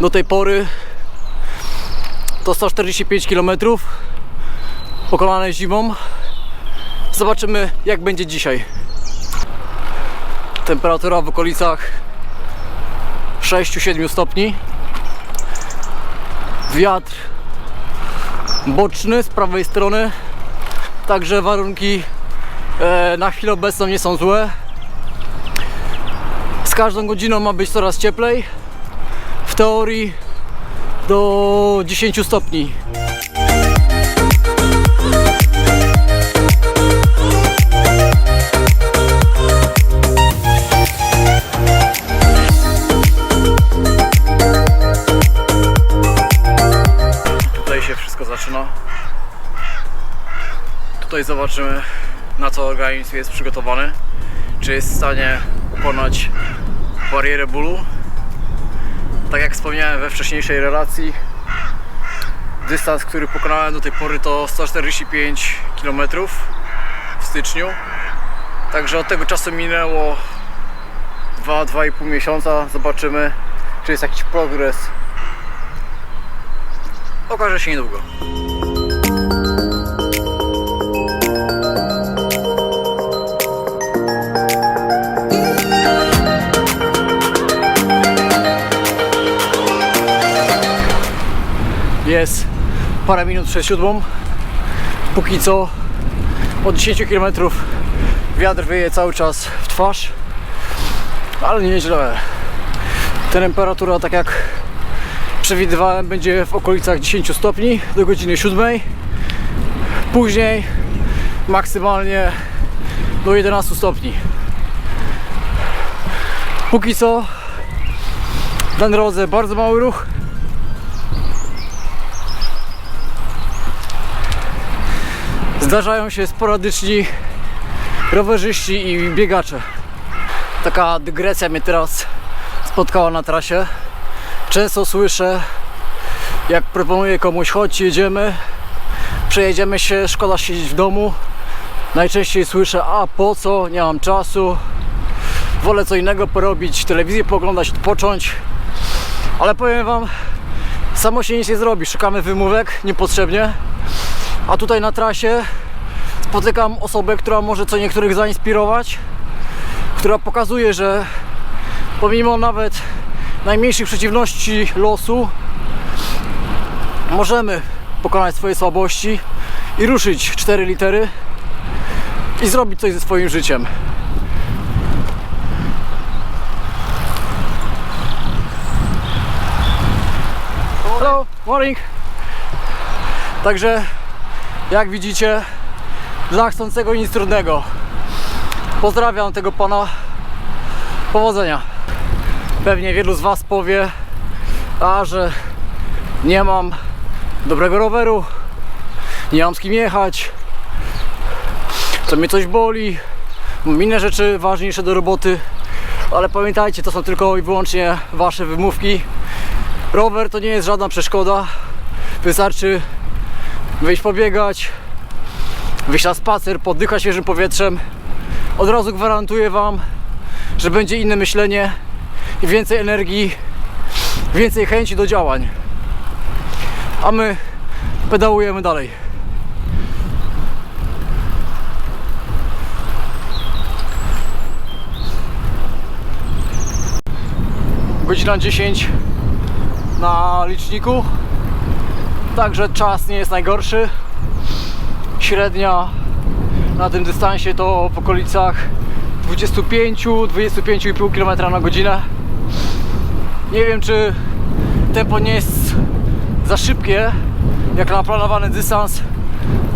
do tej pory to 145 km pokonane zimą. Zobaczymy jak będzie dzisiaj. Temperatura w okolicach 6-7 stopni. Wiatr boczny z prawej strony. Także warunki e, na chwilę obecną nie są złe. Z każdą godziną ma być coraz cieplej. Teorii do 10 stopni. Tutaj się wszystko zaczyna. Tutaj zobaczymy na co organizm jest przygotowany. Czy jest w stanie pokonać barierę bólu. Tak jak wspomniałem we wcześniejszej relacji, dystans, który pokonałem do tej pory to 145 km w styczniu. Także od tego czasu minęło 2-2,5 miesiąca. Zobaczymy, czy jest jakiś progres. Okaże się niedługo. Jest parę minut przed siódmą. Póki co od 10 km wiatr wieje cały czas w twarz. Ale nieźle. Temperatura, tak jak przewidywałem, będzie w okolicach 10 stopni do godziny 7. Później maksymalnie do 11 stopni. Póki co na drodze bardzo mały ruch. Zdarzają się sporadyczni rowerzyści i biegacze. Taka dygresja mnie teraz spotkała na trasie. Często słyszę, jak proponuję komuś, chodź, jedziemy, przejedziemy się, szkoda siedzieć w domu. Najczęściej słyszę, a po co, nie mam czasu, wolę co innego porobić, telewizję pooglądać, odpocząć. Ale powiem Wam, samo się nic nie zrobi, szukamy wymówek niepotrzebnie. A tutaj na trasie spotykam osobę, która może co niektórych zainspirować, która pokazuje, że pomimo nawet najmniejszych przeciwności losu możemy pokonać swoje słabości i ruszyć cztery litery i zrobić coś ze swoim życiem. Hello, morning. Także jak widzicie, dla chcącego nic trudnego. Pozdrawiam tego pana. Powodzenia. Pewnie wielu z Was powie, a że nie mam dobrego roweru, nie mam z kim jechać, to mnie coś boli, mam inne rzeczy ważniejsze do roboty, ale pamiętajcie, to są tylko i wyłącznie Wasze wymówki. Rower to nie jest żadna przeszkoda, wystarczy wyjść pobiegać, wyjść na spacer, poddychać świeżym powietrzem. Od razu gwarantuję Wam, że będzie inne myślenie i więcej energii, więcej chęci do działań. A my pedałujemy dalej. Godzina 10 na liczniku. Także czas nie jest najgorszy. Średnia na tym dystansie to w okolicach 25-25,5 km na godzinę. Nie wiem czy tempo nie jest za szybkie jak na planowany dystans,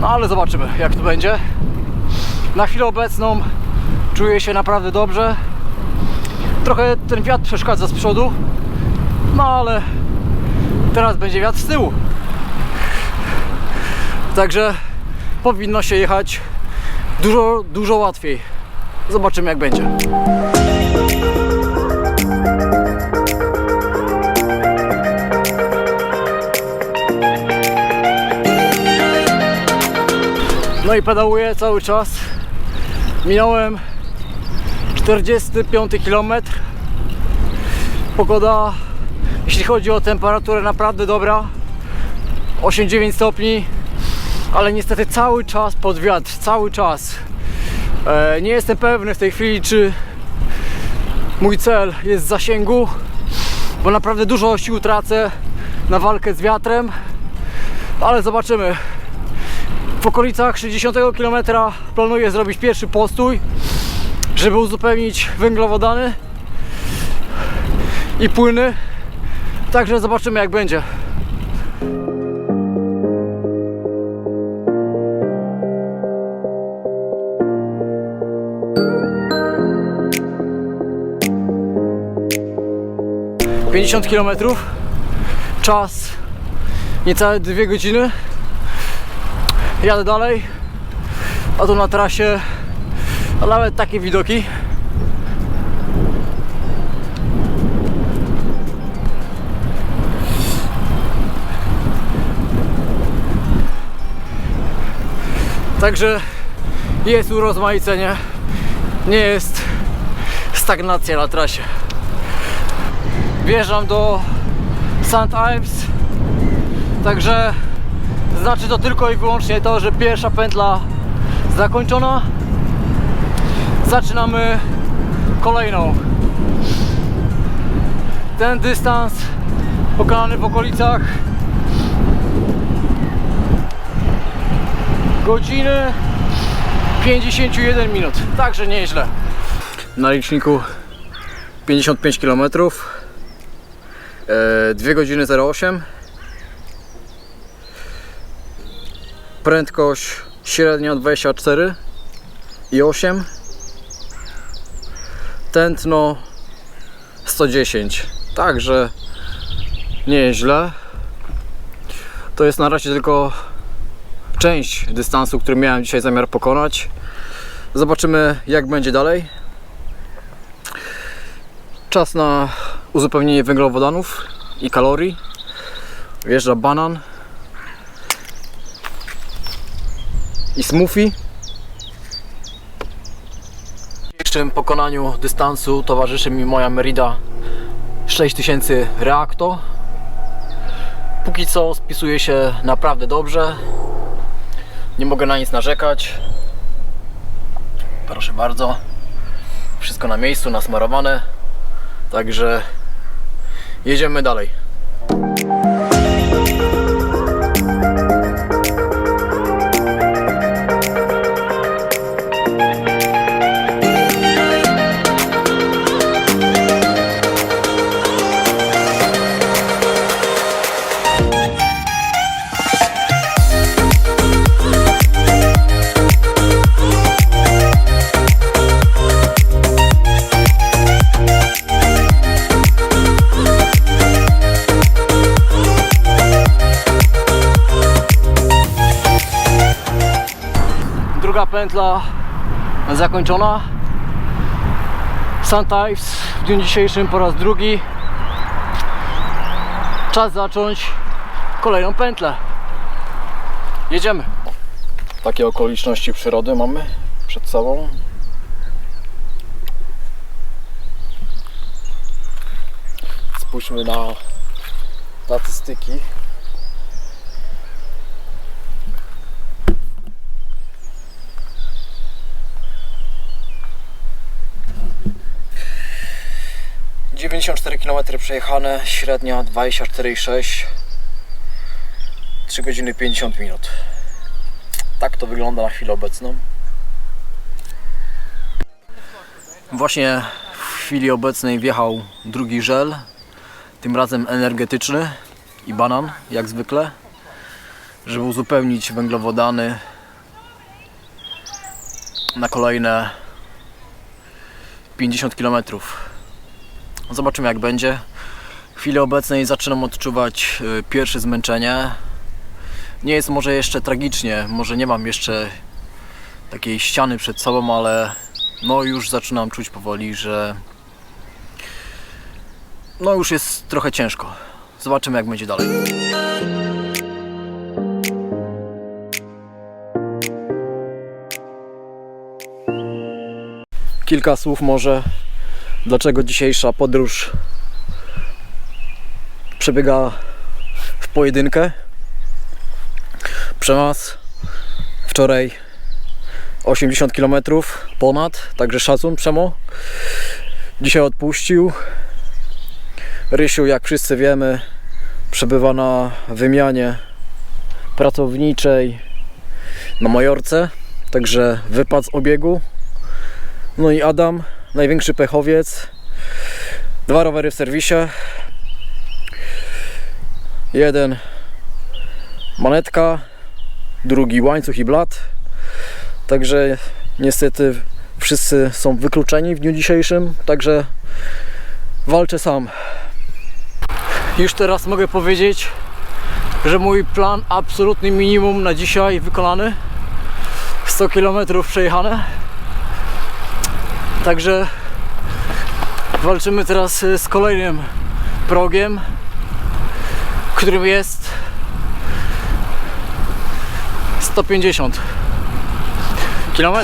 no ale zobaczymy jak to będzie. Na chwilę obecną czuję się naprawdę dobrze. Trochę ten wiatr przeszkadza z przodu, no ale teraz będzie wiatr z tyłu. Także powinno się jechać dużo, dużo łatwiej. Zobaczymy jak będzie. No i pedałuję cały czas. Minąłem 45 km. Pogoda Jeśli chodzi o temperaturę, naprawdę dobra. 8-9 stopni, ale niestety cały czas pod wiatr, cały czas. E, nie jestem pewny w tej chwili, czy mój cel jest w zasięgu, bo naprawdę dużo sił tracę na walkę z wiatrem, ale zobaczymy. W okolicach 60 km planuję zrobić pierwszy postój, żeby uzupełnić węglowodany i płyny. Także zobaczymy jak będzie. Pięćdziesiąt kilometrów, czas niecałe dwie godziny. Jadę dalej, a tu na trasie nawet takie widoki. Także jest urozmaicenie, nie jest stagnacja na trasie. Wjeżdżam do St. Ives, także znaczy to tylko i wyłącznie to, że pierwsza pętla zakończona. Zaczynamy kolejną. Ten dystans pokonany w okolicach godziny 51 minut. Także nieźle. Na liczniku 55 km. 2 godziny 08. Prędkość średnia 24 i 8. Tętno 110. Także nieźle. To jest na razie tylko część dystansu, który miałem dzisiaj zamiar pokonać. Zobaczymy, jak będzie dalej. Czas na uzupełnienie węglowodanów i kalorii. Wjeżdża banan i smoothie. W dzisiejszym pokonaniu dystansu towarzyszy mi moja Merida 6000 Reacto. Póki co spisuje się naprawdę dobrze. Nie mogę na nic narzekać. Proszę bardzo. Wszystko na miejscu, nasmarowane. Także jedziemy dalej. Pętla zakończona. St. Ives w dniu dzisiejszym po raz drugi. Czas zacząć kolejną pętlę. Jedziemy. Takie okoliczności przyrody mamy przed sobą. Spójrzmy na statystyki. Przejechane, średnia 24,6 3 godziny 50 minut. Tak to wygląda na chwilę obecną. Właśnie w chwili obecnej wjechał drugi żel, tym razem energetyczny i banan, jak zwykle, żeby uzupełnić węglowodany na kolejne 50 km. Zobaczymy jak będzie. Chwili obecnej zaczynam odczuwać y, pierwsze zmęczenie. Nie jest może jeszcze tragicznie, może nie mam jeszcze takiej ściany przed sobą, ale no już zaczynam czuć powoli, że no już jest trochę ciężko. Zobaczymy jak będzie dalej. Kilka słów może, dlaczego dzisiejsza podróż przebiega w pojedynkę. Przemas wczoraj 80 km ponad, także szacun Przemo. Dzisiaj odpuścił. Rysiu, jak wszyscy wiemy, przebywa na wymianie pracowniczej na Majorce, także wypad z obiegu. No i Adam, największy pechowiec, dwa rowery w serwisie, jeden manetka, drugi łańcuch i blat. Także niestety wszyscy są wykluczeni w dniu dzisiejszym, także walczę sam. Już teraz mogę powiedzieć, że mój plan absolutny minimum na dzisiaj wykonany. 100 km przejechane. Także walczymy teraz z kolejnym progiem, którym jest 150 km.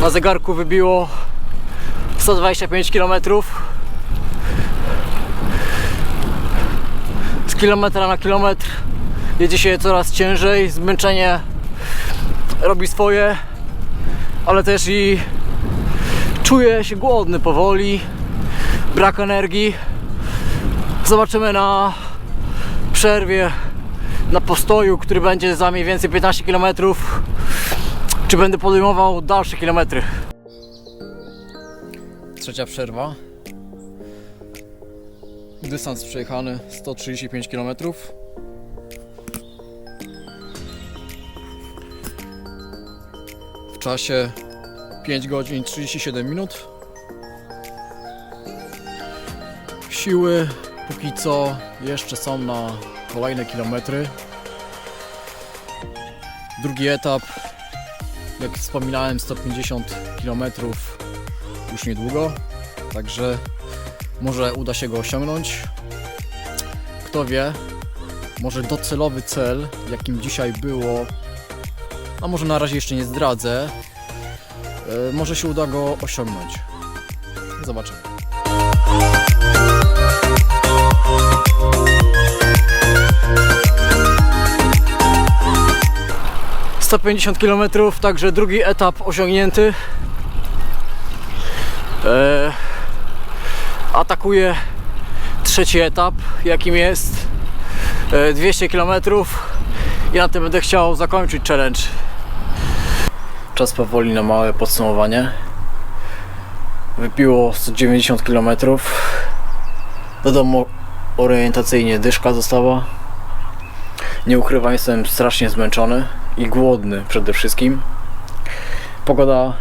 Na zegarku wybiło 125 km. Z kilometra na kilometr jedzie się coraz ciężej, zmęczenie robi swoje, ale też i czuję się głodny powoli, brak energii. Zobaczymy na przerwie, na postoju, który będzie za mniej więcej 15 km, czy będę podejmował dalsze kilometry. Trzecia przerwa. Dystans przejechany 135 km. Czasie 5 godzin 37 minut. Siły póki co jeszcze są na kolejne kilometry. Drugi etap, jak wspominałem, 150 km już niedługo, także może uda się go osiągnąć. Kto wie, może docelowy cel, jakim dzisiaj było, a może na razie jeszcze nie zdradzę, e, może się uda go osiągnąć. Zobaczymy. Sto pięćdziesiąt kilometrów, także drugi etap osiągnięty. E, atakuję trzeci etap, jakim jest e, 200 km i na tym będę chciał zakończyć challenge. Czas powoli na małe podsumowanie. Wypiło 190 km. Do domu orientacyjnie dyszka została. Nie ukrywam, jestem strasznie zmęczony i głodny przede wszystkim. Pogoda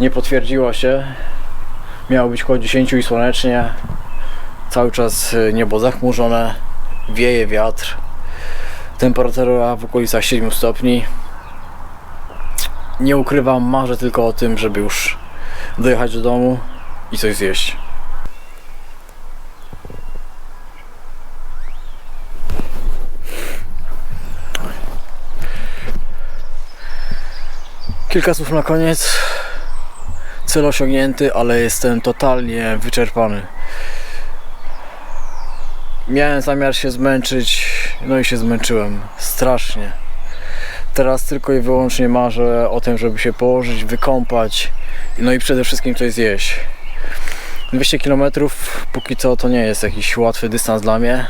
nie potwierdziła się. Miało być około 10 i słonecznie. Cały czas y, niebo zachmurzone, wieje wiatr. Temperatura w okolicach 7 stopni. Nie ukrywam, marzę tylko o tym, żeby już dojechać do domu i coś zjeść. Kilka słów na koniec. Cel osiągnięty, ale jestem totalnie wyczerpany. Miałem zamiar się zmęczyć, no i się zmęczyłem. Strasznie. Teraz tylko i wyłącznie marzę o tym, żeby się położyć, wykąpać, no i przede wszystkim coś zjeść. 200 km póki co to nie jest jakiś łatwy dystans dla mnie,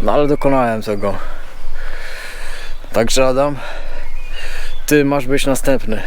no ale dokonałem tego. Także Adam, ty masz być następny.